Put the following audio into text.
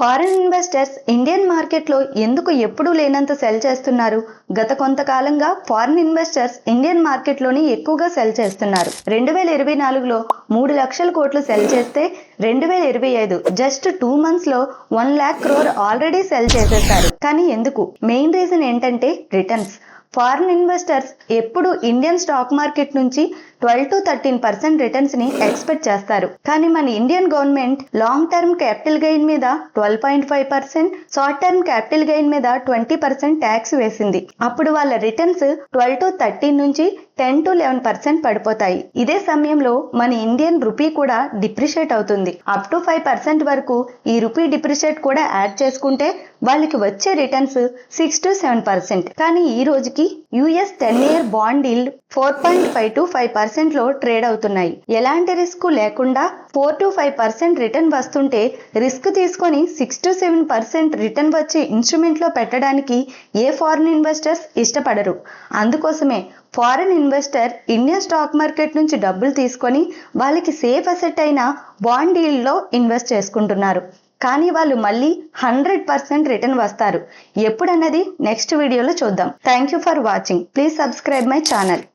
Foreign investors Indian మార్కెట్లో ఎందుకు ఎప్పుడూ లేనంత సెల్ చేస్తున్నారు? గత కొంతకాలంగా ఫారిన్ ఇన్వెస్టర్స్ ఇండియన్ మార్కెట్లోని ఎక్కువగా సెల్ చేస్తున్నారు. రెండు వేల ఇరవై నాలుగులో మూడు లక్షల కోట్లు సెల్ చేస్తే రెండు వేల ఇరవై ఐదు జస్ట్ టూ మంత్స్లో one lakh crore already sell చేసేస్తారు కానీ ఎందుకు? మెయిన్ రీజన్ ఏంటంటే రిటర్న్స్ ఫారిన్ ఇన్వెస్టర్స్ ఎప్పుడు ఇండియన్ స్టాక్ మార్కెట్ నుంచి ట్వెల్వ్ టు థర్టీన్ పర్సెంట్ రిటర్న్స్ని ఎక్స్పెక్ట్ చేస్తారు. కానీ మన Indian government long term capital gain మీద twelve point five percent short term capital gain మీద ట్వంటీ పర్సెంట్ ట్యాక్స్ వేసింది. అప్పుడు వాళ్ళ రిటర్న్స్ ట్వెల్వ్ టు థర్టీన్ నుంచి టెన్ టు లెవెన్ పర్సెంట్ పడిపోతాయి. ఇదే సమయంలో మన ఇండియన్ రూపీ కూడా డిప్రిషియేట్ అవుతుంది. అప్ టు ఫైవ్ పర్సెంట్ వరకు ఈ రూపీ డిప్రిషియేట్ కూడా యాడ్ చేసుకుంటే వాళ్ళకి వచ్చే returns six to seven percent. కానీ ఈ రోజుకి US ten year bond yield four point five to five పర్సెంట్లో ట్రేడ్ అవుతున్నాయి. ఎలాంటి రిస్క్ లేకుండా four to five percent return వస్తుంటే రిస్క్ తీసుకొని six to seven percent return వచ్చే ఇన్స్ట్రుమెంట్లో పెట్టడానికి ఏ ఫారిన్ ఇన్వెస్టర్స్ ఇష్టపడరు. అందుకోసమే foreign investor Indian stock market నుంచి డబ్బులు తీసుకొని వాళ్ళకి సేఫ్ అసెట్ అయిన బాండ్లో ఇన్వెస్ట్ చేసుకుంటున్నారు. కానీ వాళ్ళు మళ్ళీ హండ్రెడ్ పర్సెంట్ రిటర్న్ వస్తారు. ఎప్పుడన్నది నెక్స్ట్ వీడియోలో చూద్దాం. Thank you for watching please subscribe my channel